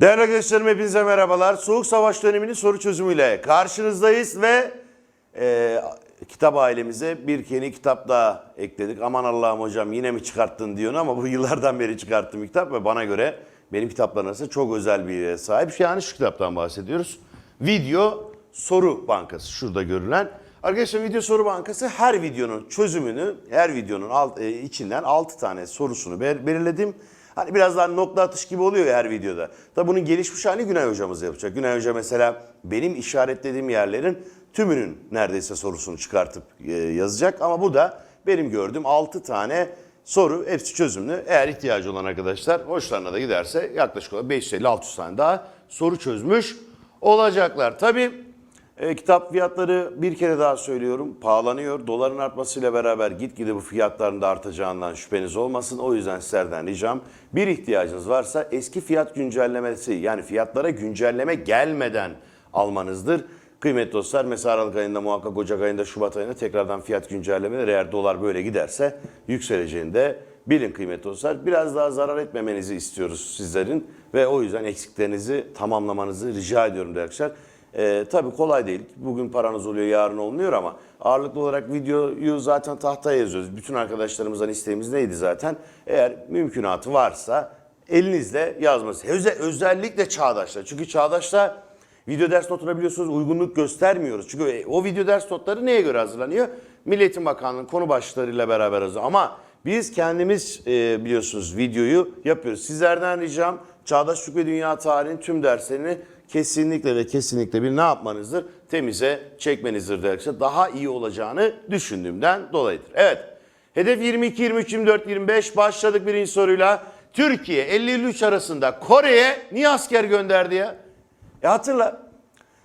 Değerli arkadaşlarım hepinize merhabalar. Soğuk Savaş döneminin soru çözümüyle karşınızdayız ve e, kitap ailemize bir yeni kitap daha ekledik. Aman Allah'ım hocam yine mi çıkarttın diyorsun ama bu yıllardan beri çıkarttığım kitap ve bana göre benim kitaplarım arasında çok özel bir yere sahip. Yani şu kitaptan bahsediyoruz. Video Soru Bankası şurada görülen. Arkadaşlar Video Soru Bankası her videonun çözümünü, her videonun alt, e, içinden 6 tane sorusunu bel- belirledim. Hani biraz daha nokta atış gibi oluyor her videoda. Tabi bunun gelişmiş hali Günay hocamız yapacak. Günay hoca mesela benim işaretlediğim yerlerin tümünün neredeyse sorusunu çıkartıp e, yazacak. Ama bu da benim gördüğüm 6 tane soru hepsi çözümlü. Eğer ihtiyacı olan arkadaşlar hoşlarına da giderse yaklaşık olarak 550-600 tane daha soru çözmüş olacaklar. Tabii e, kitap fiyatları bir kere daha söylüyorum pahalanıyor. Doların artmasıyla beraber gitgide bu fiyatların da artacağından şüpheniz olmasın. O yüzden sizlerden ricam bir ihtiyacınız varsa eski fiyat güncellemesi yani fiyatlara güncelleme gelmeden almanızdır. Kıymetli dostlar mesela Aralık ayında muhakkak Ocak ayında Şubat ayında tekrardan fiyat güncellemeleri eğer dolar böyle giderse yükseleceğini de bilin kıymetli dostlar. Biraz daha zarar etmemenizi istiyoruz sizlerin ve o yüzden eksiklerinizi tamamlamanızı rica ediyorum değerli arkadaşlar. Ee, tabii kolay değil. Bugün paranız oluyor, yarın olmuyor ama ağırlıklı olarak videoyu zaten tahtaya yazıyoruz. Bütün arkadaşlarımızdan isteğimiz neydi zaten? Eğer mümkünatı varsa elinizle yazması. Öze- özellikle Çağdaş'ta. Çünkü Çağdaş'ta video ders notuna biliyorsunuz uygunluk göstermiyoruz. Çünkü e, o video ders notları neye göre hazırlanıyor? Milli Eğitim Bakanlığı'nın konu başlıklarıyla beraber hazırlanıyor. Ama biz kendimiz e, biliyorsunuz videoyu yapıyoruz. Sizlerden ricam Çağdaş Türk ve Dünya Tarihinin tüm derslerini kesinlikle ve kesinlikle bir ne yapmanızdır? Temize çekmenizdir derse daha iyi olacağını düşündüğümden dolayıdır. Evet. Hedef 22, 23, 24, 25 başladık birinci soruyla. Türkiye 50-53 arasında Kore'ye niye asker gönderdi ya? E hatırla.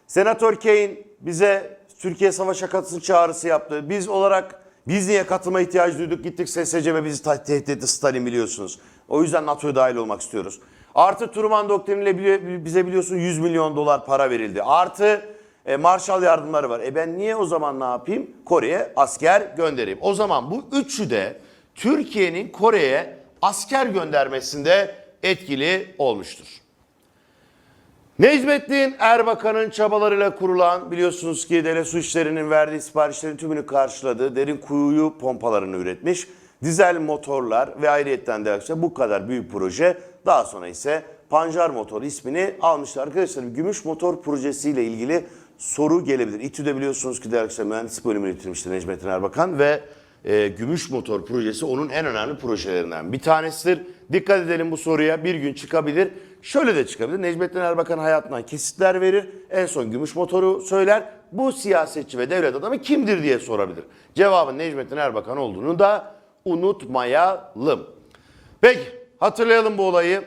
Senatör Kane bize Türkiye savaşa katılsın çağrısı yaptı. Biz olarak biz niye katılma ihtiyacı duyduk? Gittik SSC ve bizi tehdit etti Stalin biliyorsunuz. O yüzden NATO'ya dahil olmak istiyoruz. Artı Truman doktriniyle bize biliyorsun 100 milyon dolar para verildi. Artı e, Marshall yardımları var. E ben niye o zaman ne yapayım? Kore'ye asker göndereyim. O zaman bu üçü de Türkiye'nin Kore'ye asker göndermesinde etkili olmuştur. Necmettin Erbakan'ın çabalarıyla kurulan biliyorsunuz ki devlet su işlerinin verdiği siparişlerin tümünü karşıladığı derin kuyu pompalarını üretmiş. Dizel motorlar ve ayrıyetten de bu kadar büyük proje daha sonra ise Pancar Motor ismini almışlar. Arkadaşlar gümüş motor projesiyle ilgili soru gelebilir. İTÜ'de biliyorsunuz ki de arkadaşlar mühendislik bölümünü bitirmişti Necmettin Erbakan ve e, gümüş motor projesi onun en önemli projelerinden bir tanesidir. Dikkat edelim bu soruya bir gün çıkabilir. Şöyle de çıkabilir. Necmettin Erbakan hayatından kesitler verir. En son gümüş motoru söyler. Bu siyasetçi ve devlet adamı kimdir diye sorabilir. Cevabın Necmettin Erbakan olduğunu da unutmayalım. Peki hatırlayalım bu olayı.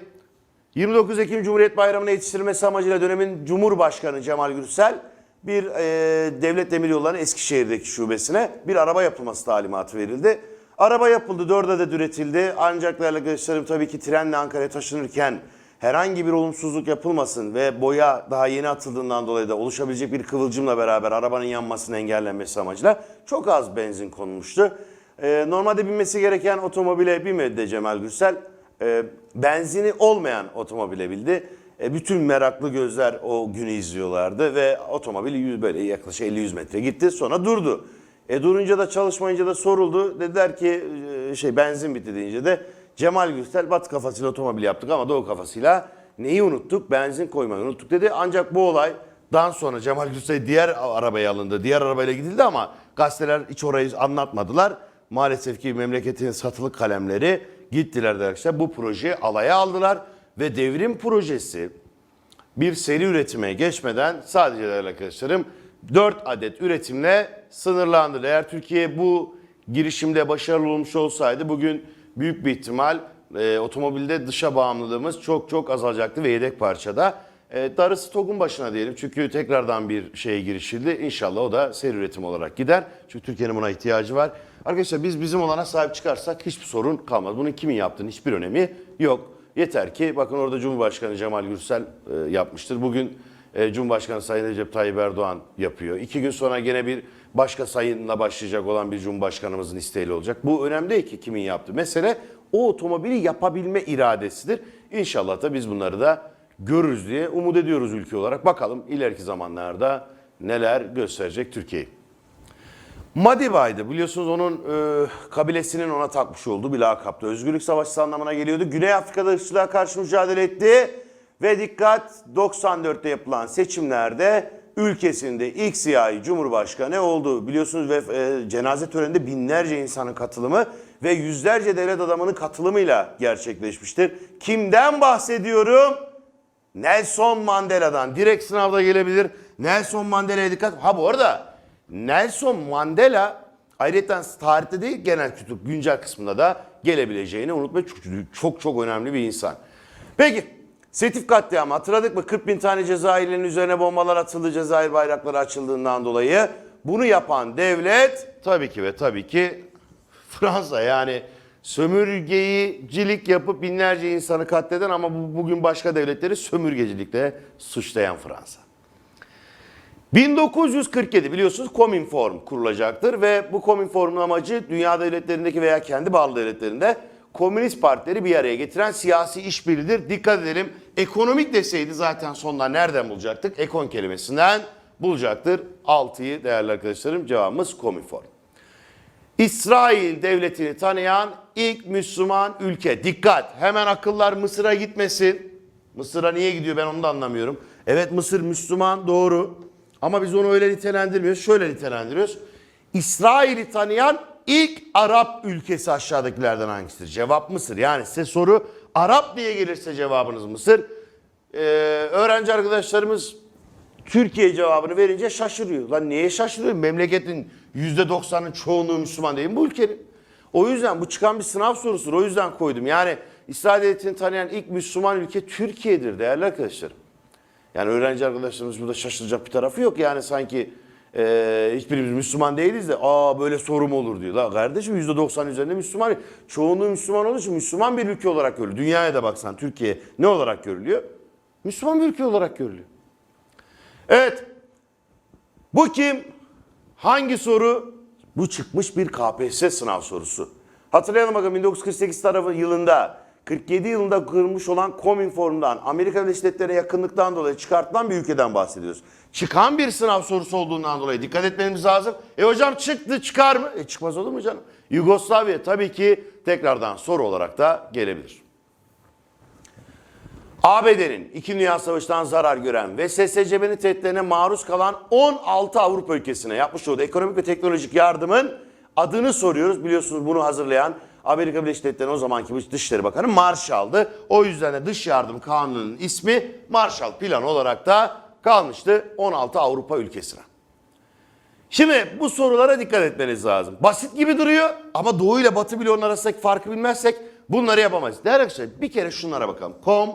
29 Ekim Cumhuriyet Bayramı'na yetiştirilmesi amacıyla dönemin Cumhurbaşkanı Cemal Gürsel bir e, devlet demir yollarının Eskişehir'deki şubesine bir araba yapılması talimatı verildi. Araba yapıldı, 4 adet üretildi. Ancak değerli arkadaşlarım tabii ki trenle Ankara'ya taşınırken herhangi bir olumsuzluk yapılmasın ve boya daha yeni atıldığından dolayı da oluşabilecek bir kıvılcımla beraber arabanın yanmasını engellenmesi amacıyla çok az benzin konulmuştu. E, normalde binmesi gereken otomobile binmedi de Cemal Gürsel e, benzini olmayan otomobile bildi. E, bütün meraklı gözler o günü izliyorlardı ve otomobil 100 böyle yaklaşık 50-100 metre gitti sonra durdu. E durunca da çalışmayınca da soruldu. Dediler ki e, şey benzin bitti deyince de Cemal Gürsel batı kafasıyla otomobil yaptık ama doğu kafasıyla neyi unuttuk? Benzin koymayı unuttuk dedi. Ancak bu olaydan sonra Cemal Gürsel diğer arabaya alındı. Diğer arabayla gidildi ama gazeteler hiç orayı anlatmadılar. Maalesef ki memleketin satılık kalemleri gittiler de arkadaşlar bu projeyi alaya aldılar ve devrim projesi bir seri üretime geçmeden sadece değerli arkadaşlarım 4 adet üretimle sınırlandı. Eğer Türkiye bu girişimde başarılı olmuş olsaydı bugün büyük bir ihtimal e, otomobilde dışa bağımlılığımız çok çok azalacaktı ve yedek parçada. E, darısı TOG'un başına diyelim çünkü tekrardan bir şeye girişildi. İnşallah o da seri üretim olarak gider. Çünkü Türkiye'nin buna ihtiyacı var. Arkadaşlar biz bizim olana sahip çıkarsak hiçbir sorun kalmaz. Bunun kimin yaptığının hiçbir önemi yok. Yeter ki bakın orada Cumhurbaşkanı Cemal Gürsel e, yapmıştır. Bugün e, Cumhurbaşkanı Sayın Recep Tayyip Erdoğan yapıyor. İki gün sonra gene bir başka sayınla başlayacak olan bir Cumhurbaşkanımızın isteğiyle olacak. Bu önemli değil ki kimin yaptı. Mesele o otomobili yapabilme iradesidir. İnşallah da biz bunları da görürüz diye umut ediyoruz ülke olarak. Bakalım ileriki zamanlarda neler gösterecek Türkiye. Madiba'ydı biliyorsunuz onun e, kabilesinin ona takmış olduğu bir lakaptı. Özgürlük savaşçısı anlamına geliyordu. Güney Afrika'da ırkçılığa karşı mücadele etti. Ve dikkat 94'te yapılan seçimlerde ülkesinde ilk siyahi cumhurbaşkanı oldu. Biliyorsunuz ve e, cenaze töreninde binlerce insanın katılımı ve yüzlerce devlet adamının katılımıyla gerçekleşmiştir. Kimden bahsediyorum? Nelson Mandela'dan. Direkt sınavda gelebilir. Nelson Mandela'ya dikkat. Ha bu arada Nelson Mandela ayrıca tarihte değil genel kültür güncel kısmında da gelebileceğini unutmayın. Çünkü çok çok önemli bir insan. Peki Setif katliamı hatırladık mı? 40 bin tane Cezayirli'nin üzerine bombalar atıldı Cezayir bayrakları açıldığından dolayı. Bunu yapan devlet tabii ki ve tabii ki Fransa yani sömürgecilik yapıp binlerce insanı katleden ama bu- bugün başka devletleri sömürgecilikle suçlayan Fransa. 1947 biliyorsunuz Kominform kurulacaktır ve bu Kominform'un amacı dünya devletlerindeki veya kendi bağlı devletlerinde komünist partileri bir araya getiren siyasi işbirliğidir. Dikkat edelim ekonomik deseydi zaten sonlar nereden bulacaktık? Ekon kelimesinden bulacaktır. 6'yı değerli arkadaşlarım cevabımız Kominform. İsrail devletini tanıyan ilk Müslüman ülke. Dikkat hemen akıllar Mısır'a gitmesin. Mısır'a niye gidiyor ben onu da anlamıyorum. Evet Mısır Müslüman doğru ama biz onu öyle nitelendirmiyoruz. Şöyle nitelendiriyoruz. İsrail'i tanıyan ilk Arap ülkesi aşağıdakilerden hangisidir? Cevap Mısır. Yani size soru Arap diye gelirse cevabınız Mısır. Ee, öğrenci arkadaşlarımız Türkiye cevabını verince şaşırıyor. Lan niye şaşırıyor? Memleketin %90'ın çoğunluğu Müslüman değil mi bu ülkenin? O yüzden bu çıkan bir sınav sorusudur. O yüzden koydum. Yani İsrail Devleti'ni tanıyan ilk Müslüman ülke Türkiye'dir değerli arkadaşlarım. Yani öğrenci arkadaşlarımız burada şaşıracak bir tarafı yok. Yani sanki e, hiçbirimiz Müslüman değiliz de aa böyle soru mu olur diyor. La kardeşim %90 üzerinde Müslüman. Çoğunluğu Müslüman olduğu için Müslüman bir ülke olarak görülüyor. Dünyaya da baksan Türkiye ne olarak görülüyor? Müslüman bir ülke olarak görülüyor. Evet. Bu kim? Hangi soru? Bu çıkmış bir KPSS sınav sorusu. Hatırlayalım bakalım 1948 tarafı yılında 47 yılında kırılmış olan Kominform'dan Amerika Devletleri'ne yakınlıktan dolayı çıkartılan bir ülkeden bahsediyoruz. Çıkan bir sınav sorusu olduğundan dolayı dikkat etmemiz lazım. E hocam çıktı çıkar mı? E çıkmaz olur mu canım? Yugoslavya tabii ki tekrardan soru olarak da gelebilir. ABD'nin İki Dünya Savaşı'ndan zarar gören ve SSCB'nin tehditlerine maruz kalan 16 Avrupa ülkesine yapmış olduğu ekonomik ve teknolojik yardımın adını soruyoruz. Biliyorsunuz bunu hazırlayan Amerika Birleşik Devletleri'nin o zamanki Dışişleri Bakanı Marshall'dı. O yüzden de Dış Yardım Kanunu'nun ismi Marshall Planı olarak da kalmıştı 16 Avrupa ülkesine. Şimdi bu sorulara dikkat etmeniz lazım. Basit gibi duruyor ama Doğu ile Batı bloğunun arasındaki farkı bilmezsek bunları yapamayız. Değerli arkadaşlar bir kere şunlara bakalım. Kom,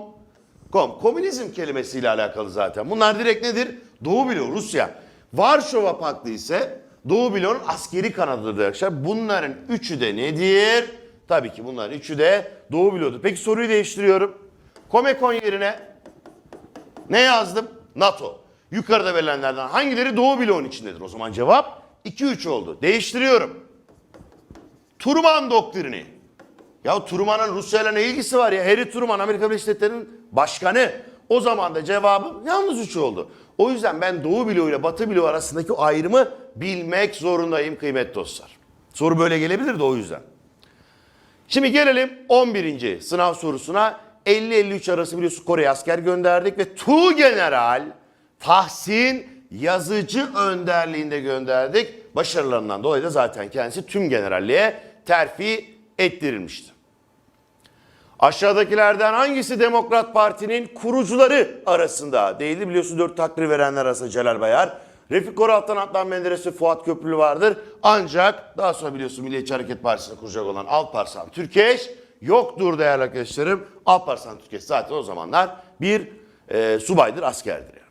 kom, komünizm kelimesiyle alakalı zaten. Bunlar direkt nedir? Doğu bloğu, Rusya. Varşova Paktı ise Doğu bloğunun askeri kanadıdır arkadaşlar. Bunların üçü de nedir? Tabii ki bunların üçü de Doğu bloğudur. Peki soruyu değiştiriyorum. Komekon yerine ne yazdım? NATO. Yukarıda verilenlerden hangileri Doğu bloğunun içindedir? O zaman cevap 2-3 oldu. Değiştiriyorum. Truman doktrini. Ya Truman'ın Rusya'yla ne ilgisi var ya? Harry Truman Amerika Birleşik Devletleri'nin başkanı. O zaman da cevabım yalnız 3 oldu. O yüzden ben Doğu bloğu ile Batı bloğu arasındaki ayrımı bilmek zorundayım kıymetli dostlar. Soru böyle gelebilir de o yüzden. Şimdi gelelim 11. sınav sorusuna. 50-53 arası biliyorsunuz Kore'ye asker gönderdik ve Tu General Tahsin Yazıcı önderliğinde gönderdik. Başarılarından dolayı da zaten kendisi tüm generalliğe terfi ettirilmişti. Aşağıdakilerden hangisi Demokrat Parti'nin kurucuları arasında değildi? Biliyorsunuz dört takdir verenler arasında Celal Bayar, Refik Koral'tan Adnan Menderes Fuat Köprülü vardır. Ancak daha sonra biliyorsun Milliyetçi Hareket Partisi'ni kuracak olan Alparslan Türkeş yoktur değerli arkadaşlarım. Alparslan Türkeş zaten o zamanlar bir e, subaydır, askerdir.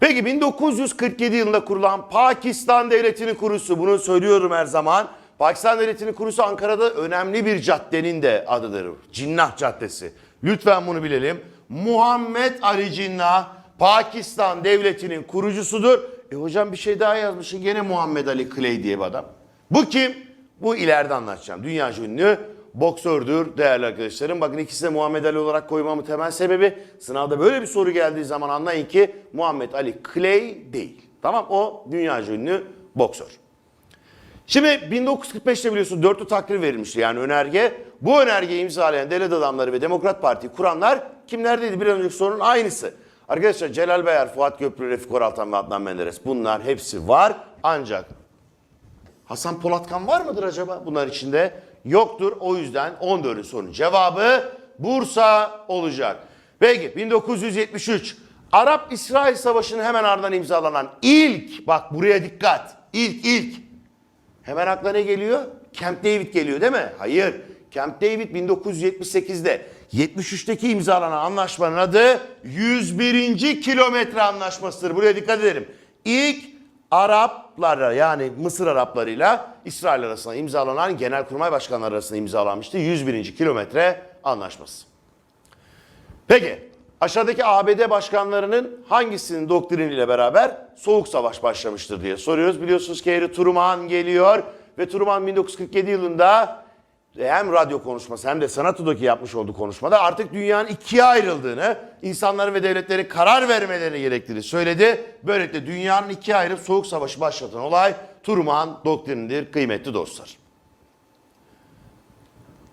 Peki 1947 yılında kurulan Pakistan Devleti'nin kurucusu, bunu söylüyorum her zaman. Pakistan Devleti'nin kurucusu Ankara'da önemli bir caddenin de adıdır. Cinnah Caddesi. Lütfen bunu bilelim. Muhammed Ali Cinnah Pakistan Devleti'nin kurucusudur. E hocam bir şey daha yazmışsın gene Muhammed Ali Clay diye bir adam. Bu kim? Bu ileride anlatacağım. Dünya ünlü boksördür değerli arkadaşlarım. Bakın ikisi de Muhammed Ali olarak koymamın temel sebebi sınavda böyle bir soru geldiği zaman anlayın ki Muhammed Ali Clay değil. Tamam o dünyaca ünlü boksör. Şimdi 1945'te biliyorsun dörtlü takdir verilmişti yani önerge. Bu önergeyi imzalayan devlet adamları ve Demokrat Parti kuranlar kimlerdeydi? Bir önceki sorunun aynısı. Arkadaşlar Celal Bayar, Fuat Köprü, Refik Oraltan ve Adnan Menderes bunlar hepsi var. Ancak Hasan Polatkan var mıdır acaba bunlar içinde? Yoktur. O yüzden 14'ün sorunun cevabı Bursa olacak. Peki 1973 Arap-İsrail Savaşı'nın hemen ardından imzalanan ilk bak buraya dikkat. İlk ilk Hemen aklına ne geliyor? Camp David geliyor değil mi? Hayır. Camp David 1978'de 73'teki imzalanan anlaşmanın adı 101. kilometre anlaşmasıdır. Buraya dikkat edelim. İlk Araplarla yani Mısır Araplarıyla İsrail arasında imzalanan Genelkurmay Başkanları arasında imzalanmıştı. 101. kilometre anlaşması. Peki aşağıdaki ABD başkanlarının hangisinin doktriniyle beraber soğuk savaş başlamıştır diye soruyoruz. Biliyorsunuz ki Harry Truman geliyor ve Truman 1947 yılında hem radyo konuşması hem de Senato'daki yapmış olduğu konuşmada artık dünyanın ikiye ayrıldığını, insanların ve devletlerin karar vermeleri gerektiğini söyledi. Böylelikle dünyanın ikiye ayrılıp soğuk savaşı başlatan olay Truman doktrinidir kıymetli dostlar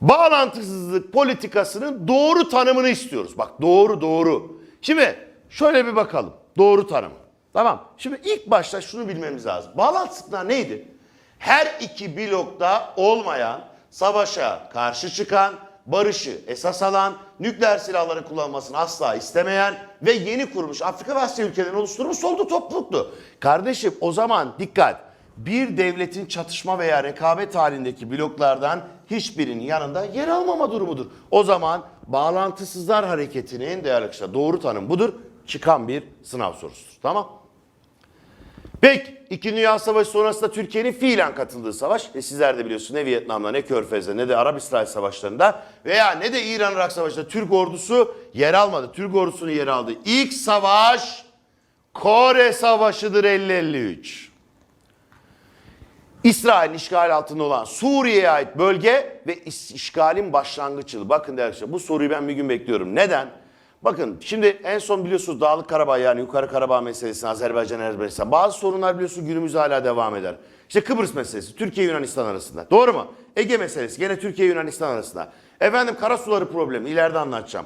bağlantısızlık politikasının doğru tanımını istiyoruz. Bak doğru doğru. Şimdi şöyle bir bakalım. Doğru tanım. Tamam. Şimdi ilk başta şunu bilmemiz lazım. Bağlantısızlıklar neydi? Her iki blokta olmayan, savaşa karşı çıkan, barışı esas alan, nükleer silahların kullanılmasını asla istemeyen ve yeni kurmuş Afrika ve Asya ülkelerini oluşturmuş soldu topluluktu. Kardeşim o zaman dikkat bir devletin çatışma veya rekabet halindeki bloklardan hiçbirinin yanında yer almama durumudur. O zaman bağlantısızlar hareketinin değerli arkadaşlar doğru tanım budur. Çıkan bir sınav sorusudur. Tamam? Peki, İkinci Dünya Savaşı sonrasında Türkiye'nin fiilen katıldığı savaş ve sizler de biliyorsunuz ne Vietnam'da ne Körfez'de ne de Arap-İsrail savaşlarında veya ne de İran-Irak savaşında Türk ordusu yer almadı. Türk ordusunun yer aldığı ilk savaş Kore Savaşı'dır 50-53. İsrail işgal altında olan Suriye'ye ait bölge ve işgalin başlangıç yılı. Bakın arkadaşlar bu soruyu ben bir gün bekliyorum. Neden? Bakın şimdi en son biliyorsunuz Dağlık Karabağ yani Yukarı Karabağ meselesi, Azerbaycan Ermenistan. Bazı sorunlar biliyorsunuz günümüzde hala devam eder. İşte Kıbrıs meselesi, Türkiye Yunanistan arasında. Doğru mu? Ege meselesi gene Türkiye Yunanistan arasında. Efendim karasuları problemi ileride anlatacağım.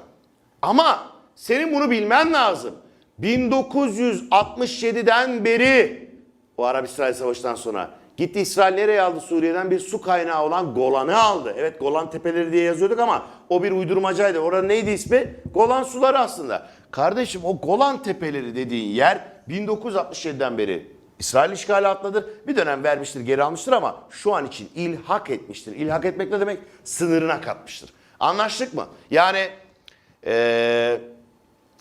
Ama senin bunu bilmen lazım. 1967'den beri o Arap-İsrail Savaşı'ndan sonra gitti İsrail nereye aldı Suriye'den? Bir su kaynağı olan Golan'ı aldı. Evet Golan Tepeleri diye yazıyorduk ama o bir uydurmacaydı. Orada neydi ismi? Golan suları aslında. Kardeşim o Golan Tepeleri dediğin yer 1967'den beri İsrail işgali altındadır. Bir dönem vermiştir, geri almıştır ama şu an için ilhak etmiştir. İlhak etmek ne demek? Sınırına katmıştır. Anlaştık mı? Yani eee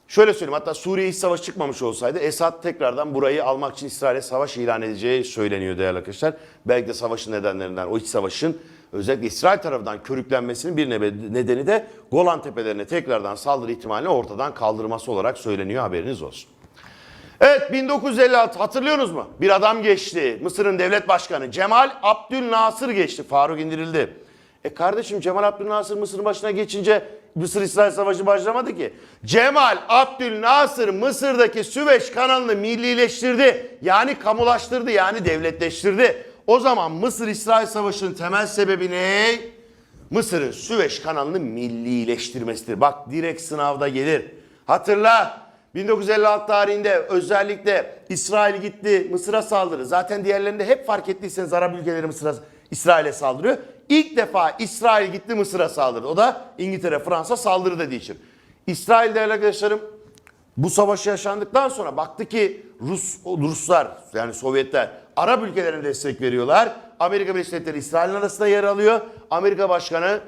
Şöyle söyleyeyim hatta Suriye hiç savaş çıkmamış olsaydı Esad tekrardan burayı almak için İsrail'e savaş ilan edeceği söyleniyor değerli arkadaşlar. Belki de savaşın nedenlerinden o iç savaşın özellikle İsrail tarafından körüklenmesinin bir nedeni de Golan Tepelerine tekrardan saldırı ihtimalini ortadan kaldırması olarak söyleniyor haberiniz olsun. Evet 1956 hatırlıyorsunuz mu? Bir adam geçti. Mısır'ın devlet başkanı Cemal Abdülnasır geçti. Faruk indirildi. E kardeşim Cemal Abdülnasır Mısır'ın başına geçince Mısır-İsrail Savaşı başlamadı ki. Cemal Abdülnasır Mısır'daki Süveyş kanalını millileştirdi. Yani kamulaştırdı yani devletleştirdi. O zaman Mısır-İsrail Savaşı'nın temel sebebi ne? Mısır'ın Süveyş kanalını millileştirmesidir. Bak direkt sınavda gelir. Hatırla 1956 tarihinde özellikle İsrail gitti Mısır'a saldırı. Zaten diğerlerinde hep fark ettiyseniz Arap ülkeleri Mısır'a İsrail'e saldırıyor. İlk defa İsrail gitti Mısır'a saldırdı. O da İngiltere, Fransa saldırı dediği için. İsrail değerli arkadaşlarım bu savaş yaşandıktan sonra baktı ki Rus Ruslar yani Sovyetler Arap ülkelerine destek veriyorlar. Amerika Birleşik Devletleri İsrail'in arasında yer alıyor. Amerika Başkanı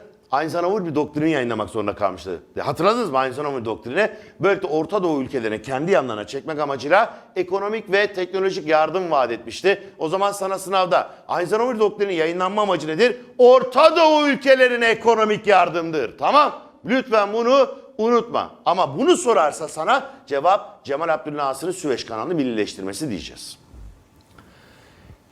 Eisenhower bir doktrin yayınlamak zorunda kalmıştı. Hatırladınız mı Eisenhower doktrini? Böylelikle Orta Doğu ülkelerini kendi yanlarına çekmek amacıyla ekonomik ve teknolojik yardım vaat etmişti. O zaman sana sınavda Eisenhower doktrini yayınlanma amacı nedir? Orta Doğu ülkelerine ekonomik yardımdır. Tamam? Lütfen bunu unutma. Ama bunu sorarsa sana cevap Cemal Abdülnasır'ın Süveyş kanalını millileştirmesi diyeceğiz.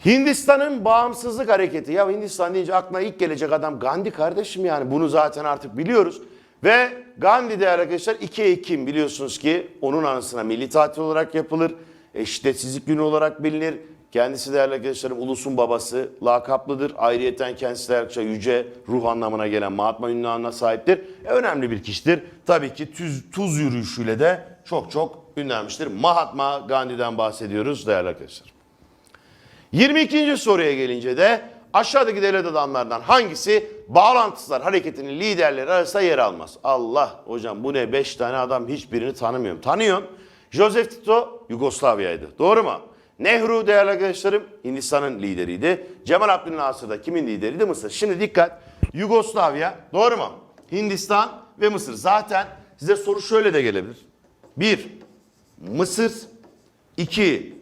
Hindistan'ın bağımsızlık hareketi. Ya Hindistan deyince aklına ilk gelecek adam Gandhi kardeşim yani. Bunu zaten artık biliyoruz. Ve Gandhi değerli arkadaşlar 2 Ekim biliyorsunuz ki onun anısına milli tatil olarak yapılır. Eşidetsizlik günü olarak bilinir. Kendisi değerli arkadaşlarım ulusun babası lakaplıdır. Ayrıyeten kendisi değerli arkadaşlar yüce ruh anlamına gelen Mahatma ünvanına sahiptir. E, önemli bir kişidir. Tabii ki tuz, tuz yürüyüşüyle de çok çok ünlenmiştir. Mahatma Gandhi'den bahsediyoruz değerli arkadaşlar. 22. soruya gelince de aşağıdaki devlet adamlarından hangisi bağlantısızlar hareketinin liderleri arasında yer almaz? Allah hocam bu ne 5 tane adam hiçbirini tanımıyorum. Tanıyorum. Joseph Tito Yugoslavya'ydı. Doğru mu? Nehru değerli arkadaşlarım Hindistan'ın lideriydi. Cemal Abdülnasır da kimin lideriydi? Mısır. Şimdi dikkat. Yugoslavya doğru mu? Hindistan ve Mısır. Zaten size soru şöyle de gelebilir. 1. Mısır 2.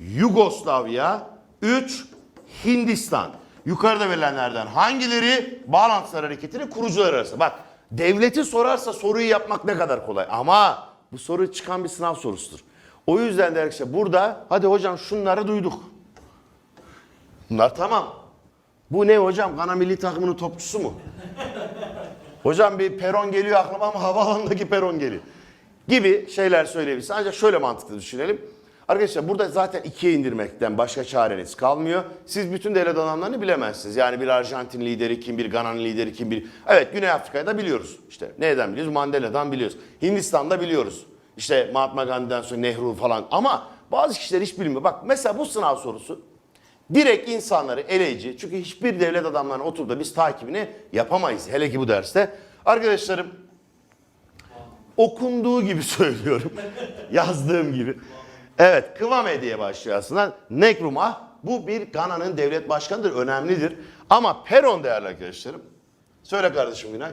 Yugoslavya, 3 Hindistan. Yukarıda verilenlerden hangileri bağlantılar hareketinin kurucuları arasında? Bak devleti sorarsa soruyu yapmak ne kadar kolay ama bu soru çıkan bir sınav sorusudur. O yüzden de arkadaşlar burada hadi hocam şunları duyduk. Bunlar tamam. Bu ne hocam? Gana milli takımının topçusu mu? Hocam bir peron geliyor aklıma ama havaalanındaki peron geliyor. Gibi şeyler söyleyebiliriz. Ancak şöyle mantıklı düşünelim. Arkadaşlar burada zaten ikiye indirmekten başka çareniz kalmıyor. Siz bütün devlet adamlarını bilemezsiniz. Yani bir Arjantin lideri kim, bir Gana'nın lideri kim, bir... Evet Güney Afrika'yı da biliyoruz. İşte neden biliyoruz? Mandela'dan biliyoruz. Hindistan'da biliyoruz. İşte Mahatma Gandhi'den sonra Nehru falan. Ama bazı kişiler hiç bilmiyor. Bak mesela bu sınav sorusu direkt insanları eleyici. Çünkü hiçbir devlet adamlarının oturup da biz takibini yapamayız. Hele ki bu derste. Arkadaşlarım okunduğu gibi söylüyorum. Yazdığım gibi. Evet Kıvame diye başlıyor aslında. Nekrumah bu bir Gana'nın devlet başkanıdır. Önemlidir. Ama Peron değerli arkadaşlarım. Söyle kardeşim Günay.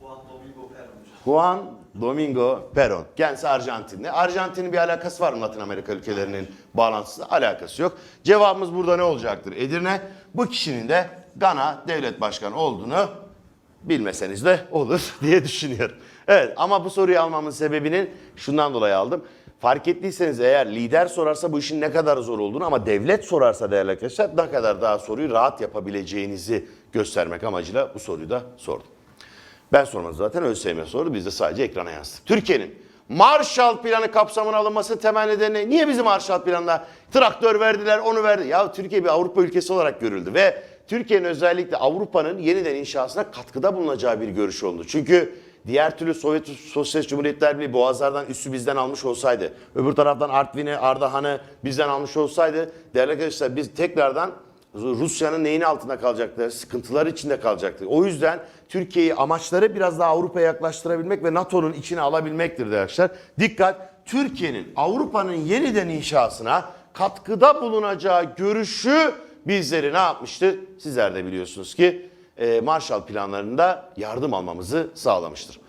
Juan Domingo hocam. Juan Domingo Perón. Kendisi Arjantinli. Arjantin'in bir alakası var mı Latin Amerika ülkelerinin bağlantısı? Alakası yok. Cevabımız burada ne olacaktır? Edirne. Bu kişinin de Gana devlet başkanı olduğunu bilmeseniz de olur diye düşünüyorum. Evet ama bu soruyu almamın sebebinin şundan dolayı aldım. Fark ettiyseniz eğer lider sorarsa bu işin ne kadar zor olduğunu ama devlet sorarsa değerli arkadaşlar ne kadar daha soruyu rahat yapabileceğinizi göstermek amacıyla bu soruyu da sordum. Ben sormadım zaten ÖSYM sordu. Biz de sadece ekrana yansıttık. Türkiye'nin Marshall Planı kapsamına alınması temel nedeni niye bizim Marshall Planı'na traktör verdiler onu verdi. Ya Türkiye bir Avrupa ülkesi olarak görüldü ve Türkiye'nin özellikle Avrupa'nın yeniden inşasına katkıda bulunacağı bir görüş oldu. Çünkü diğer türlü Sovyet Sosyalist Cumhuriyetler Birliği Boğazlardan üssü bizden almış olsaydı, öbür taraftan Artvin'i, Ardahan'ı bizden almış olsaydı değerli arkadaşlar biz tekrardan Rusya'nın neyin altında kalacakları, sıkıntılar içinde kalacaktı. O yüzden Türkiye'yi amaçları biraz daha Avrupa'ya yaklaştırabilmek ve NATO'nun içine alabilmektir arkadaşlar. Dikkat! Türkiye'nin Avrupa'nın yeniden inşasına katkıda bulunacağı görüşü bizleri ne yapmıştır? Sizler de biliyorsunuz ki e, Marshall planlarında yardım almamızı sağlamıştır.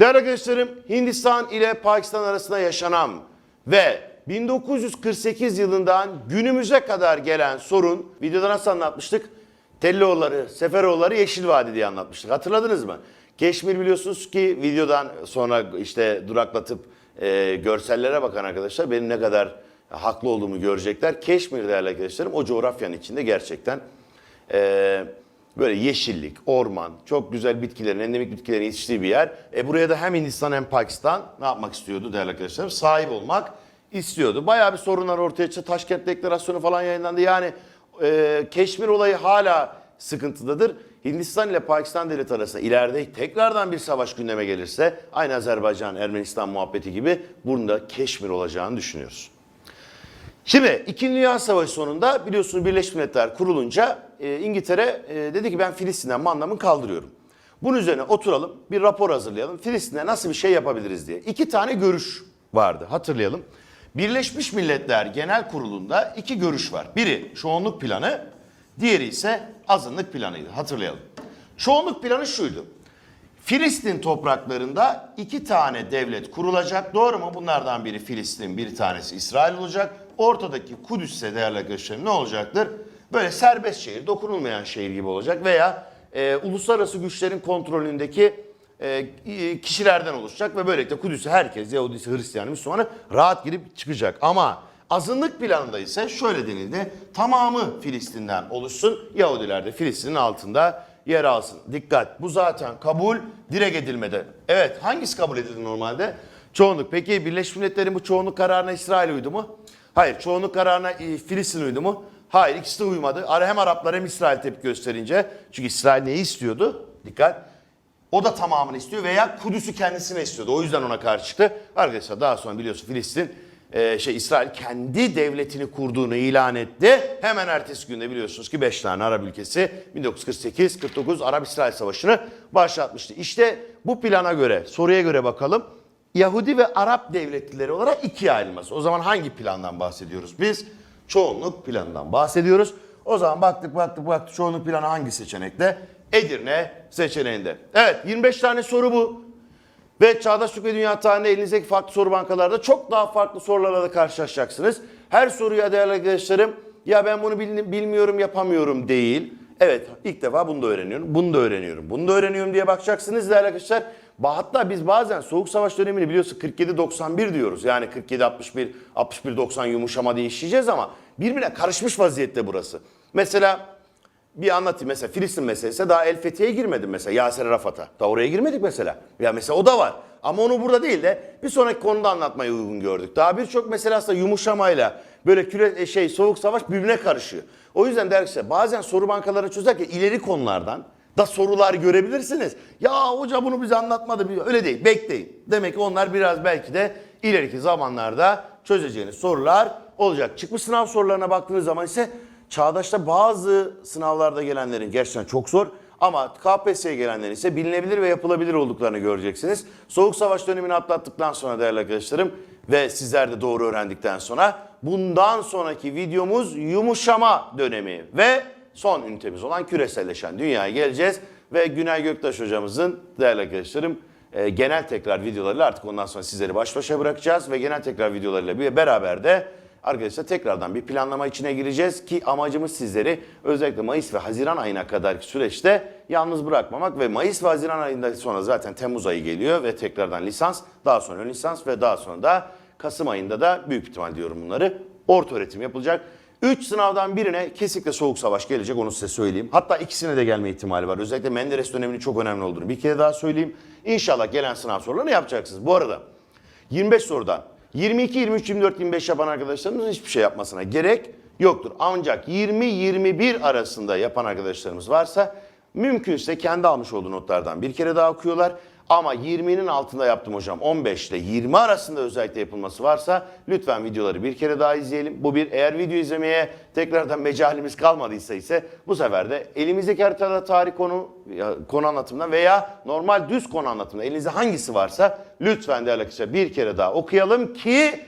Değerli arkadaşlarım Hindistan ile Pakistan arasında yaşanan ve 1948 yılından günümüze kadar gelen sorun videoda nasıl anlatmıştık? Tellioğulları, Seferoğulları Yeşil Vadi diye anlatmıştık. Hatırladınız mı? Keşmir biliyorsunuz ki videodan sonra işte duraklatıp e, görsellere bakan arkadaşlar benim ne kadar haklı olduğumu görecekler. Keşmir değerli arkadaşlarım o coğrafyanın içinde gerçekten e, böyle yeşillik, orman, çok güzel bitkilerin, endemik bitkilerin yetiştiği bir yer. E buraya da hem Hindistan hem Pakistan ne yapmak istiyordu değerli arkadaşlarım? Sahip olmak istiyordu. Bayağı bir sorunlar ortaya çıktı. Taşkent Deklarasyonu falan yayınlandı. Yani e, Keşmir olayı hala sıkıntıdadır. Hindistan ile Pakistan devleti arasında ileride tekrardan bir savaş gündeme gelirse aynı Azerbaycan, Ermenistan muhabbeti gibi bunda Keşmir olacağını düşünüyoruz. Şimdi İkinci Dünya Savaşı sonunda biliyorsunuz Birleşmiş Milletler kurulunca e, İngiltere e, dedi ki ben Filistin'den mandamı kaldırıyorum. Bunun üzerine oturalım bir rapor hazırlayalım. Filistin'e nasıl bir şey yapabiliriz diye. İki tane görüş vardı hatırlayalım. Birleşmiş Milletler Genel Kurulu'nda iki görüş var. Biri çoğunluk planı, diğeri ise azınlık planıydı hatırlayalım. Çoğunluk planı şuydu. Filistin topraklarında iki tane devlet kurulacak. Doğru mu? Bunlardan biri Filistin, bir tanesi İsrail olacak. Ortadaki Kudüs ise değerli arkadaşlarım ne olacaktır? Böyle serbest şehir, dokunulmayan şehir gibi olacak veya e, uluslararası güçlerin kontrolündeki e, kişilerden oluşacak ve böylelikle Kudüs'e herkes Yahudisi, Hristiyanı, Müslümanı rahat girip çıkacak. Ama Azınlık planında ise şöyle denildi. Tamamı Filistin'den oluşsun. Yahudiler de Filistin'in altında yer alsın. Dikkat bu zaten kabul direkt edilmedi. Evet hangisi kabul edildi normalde? Çoğunluk. Peki Birleşmiş Milletler'in bu çoğunluk kararına İsrail uydu mu? Hayır. Çoğunluk kararına e, Filistin uydu mu? Hayır ikisi de uymadı. Hem Araplar hem İsrail tepki gösterince. Çünkü İsrail neyi istiyordu? Dikkat. O da tamamını istiyor veya Kudüs'ü kendisine istiyordu. O yüzden ona karşı çıktı. Arkadaşlar daha sonra biliyorsun Filistin e, şey İsrail kendi devletini kurduğunu ilan etti. Hemen ertesi günde biliyorsunuz ki 5 tane Arap ülkesi 1948-49 Arap-İsrail Savaşı'nı başlatmıştı. İşte bu plana göre soruya göre bakalım. Yahudi ve Arap devletleri olarak ikiye ayrılması. O zaman hangi plandan bahsediyoruz biz? Çoğunluk planından bahsediyoruz. O zaman baktık baktık baktık çoğunluk planı hangi seçenekte? Edirne seçeneğinde. Evet 25 tane soru bu. Ve Çağdaş Türk ve Dünya tarihinde elinizdeki farklı soru bankalarda çok daha farklı sorularla da karşılaşacaksınız. Her soruya değerli arkadaşlarım ya ben bunu bil- bilmiyorum yapamıyorum değil. Evet ilk defa bunu da öğreniyorum, bunu da öğreniyorum, bunu da öğreniyorum diye bakacaksınız değerli arkadaşlar. Hatta biz bazen Soğuk Savaş dönemini biliyorsun 47-91 diyoruz. Yani 47-61, 61-90 yumuşama diye işleyeceğiz ama birbirine karışmış vaziyette burası. Mesela bir anlatayım mesela Filistin meselesi daha El Fethiye'ye girmedim mesela Yasir Arafat'a. Daha oraya girmedik mesela. Ya mesela o da var. Ama onu burada değil de bir sonraki konuda anlatmayı uygun gördük. Daha birçok mesele aslında yumuşamayla böyle küre e, şey soğuk savaş birbirine karışıyor. O yüzden der ki bazen soru bankaları çözerken ileri konulardan da sorular görebilirsiniz. Ya hoca bunu bize anlatmadı. Öyle değil. Bekleyin. Demek ki onlar biraz belki de ileriki zamanlarda çözeceğiniz sorular olacak. Çıkmış sınav sorularına baktığınız zaman ise Çağdaş'ta bazı sınavlarda gelenlerin gerçekten çok zor ama KPSS'ye gelenlerin ise bilinebilir ve yapılabilir olduklarını göreceksiniz. Soğuk Savaş dönemini atlattıktan sonra değerli arkadaşlarım ve sizler de doğru öğrendikten sonra bundan sonraki videomuz yumuşama dönemi ve son ünitemiz olan küreselleşen dünyaya geleceğiz. Ve Günay Göktaş hocamızın değerli arkadaşlarım e, genel tekrar videolarıyla artık ondan sonra sizleri baş başa bırakacağız ve genel tekrar videolarıyla beraber de Arkadaşlar tekrardan bir planlama içine gireceğiz ki amacımız sizleri özellikle Mayıs ve Haziran ayına kadarki süreçte yalnız bırakmamak ve Mayıs ve Haziran ayından sonra zaten Temmuz ayı geliyor ve tekrardan lisans, daha sonra lisans ve daha sonra da Kasım ayında da büyük ihtimal diyorum bunları orta öğretim yapılacak. 3 sınavdan birine kesinlikle soğuk savaş gelecek onu size söyleyeyim. Hatta ikisine de gelme ihtimali var. Özellikle Menderes döneminin çok önemli olduğunu bir kere daha söyleyeyim. İnşallah gelen sınav sorularını yapacaksınız. Bu arada 25 sorudan 22, 23, 24, 25 yapan arkadaşlarımızın hiçbir şey yapmasına gerek yoktur. Ancak 20-21 arasında yapan arkadaşlarımız varsa mümkünse kendi almış olduğu notlardan bir kere daha okuyorlar. Ama 20'nin altında yaptım hocam 15 ile 20 arasında özellikle yapılması varsa lütfen videoları bir kere daha izleyelim. Bu bir eğer video izlemeye tekrardan mecalimiz kalmadıysa ise bu sefer de elimizdeki haritada tarih konu konu anlatımında veya normal düz konu anlatımında elinizde hangisi varsa lütfen değerli arkadaşlar bir kere daha okuyalım ki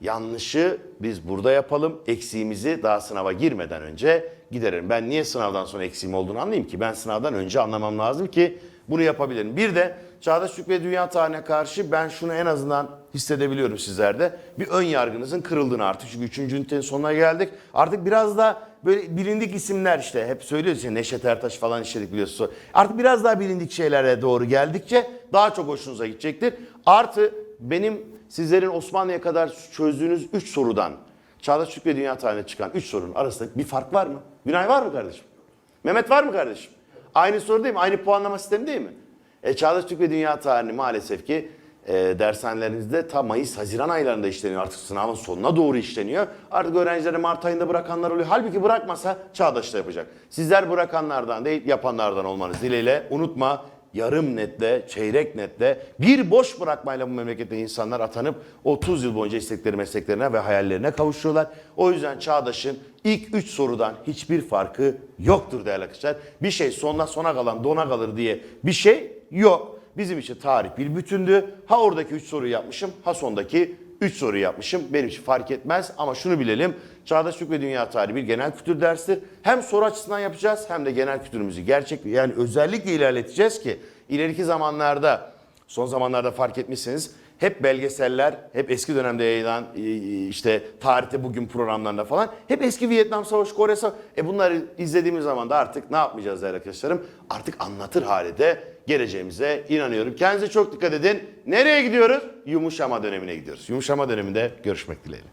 yanlışı biz burada yapalım. Eksiğimizi daha sınava girmeden önce giderelim. Ben niye sınavdan sonra eksiğim olduğunu anlayayım ki? Ben sınavdan önce anlamam lazım ki bunu yapabilirim. Bir de Çağdaş Türk ve Dünya tarihine karşı ben şunu en azından hissedebiliyorum sizlerde. Bir ön yargınızın kırıldığını artık. Çünkü 3. ünitenin sonuna geldik. Artık biraz da böyle bilindik isimler işte hep söylüyoruz ya Neşet Ertaş falan işledik biliyorsunuz. Artık biraz daha bilindik şeylere doğru geldikçe daha çok hoşunuza gidecektir. Artı benim sizlerin Osmanlı'ya kadar çözdüğünüz 3 sorudan Çağdaş Türk ve Dünya tarihine çıkan 3 sorunun arasında bir fark var mı? Günay var mı kardeşim? Mehmet var mı kardeşim? Aynı soru değil mi? Aynı puanlama sistemi değil mi? E, Çağdaş Türk ve Dünya tarihini maalesef ki e, dershanelerinizde ta Mayıs-Haziran aylarında işleniyor. Artık sınavın sonuna doğru işleniyor. Artık öğrencileri Mart ayında bırakanlar oluyor. Halbuki bırakmasa Çağdaş'ta yapacak. Sizler bırakanlardan değil yapanlardan olmanız dileğiyle. Unutma yarım netle, çeyrek netle bir boş bırakmayla bu memlekette insanlar atanıp 30 yıl boyunca istekleri mesleklerine ve hayallerine kavuşuyorlar. O yüzden Çağdaş'ın ilk 3 sorudan hiçbir farkı yoktur değerli arkadaşlar. Bir şey sonuna sona kalan dona kalır diye bir şey yok. Bizim için tarih bir bütündü. Ha oradaki 3 soruyu yapmışım, ha sondaki 3 soru yapmışım. Benim için fark etmez ama şunu bilelim. Çağdaş Türk ve Dünya Tarihi bir genel kültür dersidir. Hem soru açısından yapacağız hem de genel kültürümüzü gerçek yani özellikle ilerleteceğiz ki ileriki zamanlarda son zamanlarda fark etmişsiniz hep belgeseller, hep eski dönemde yayılan e, işte tarihte bugün programlarında falan hep eski Vietnam Savaşı, Kore Savaşı. E bunları izlediğimiz zaman da artık ne yapmayacağız değerli arkadaşlarım? Artık anlatır hale de geleceğimize inanıyorum. Kendinize çok dikkat edin. Nereye gidiyoruz? Yumuşama dönemine gidiyoruz. Yumuşama döneminde görüşmek dileğiyle.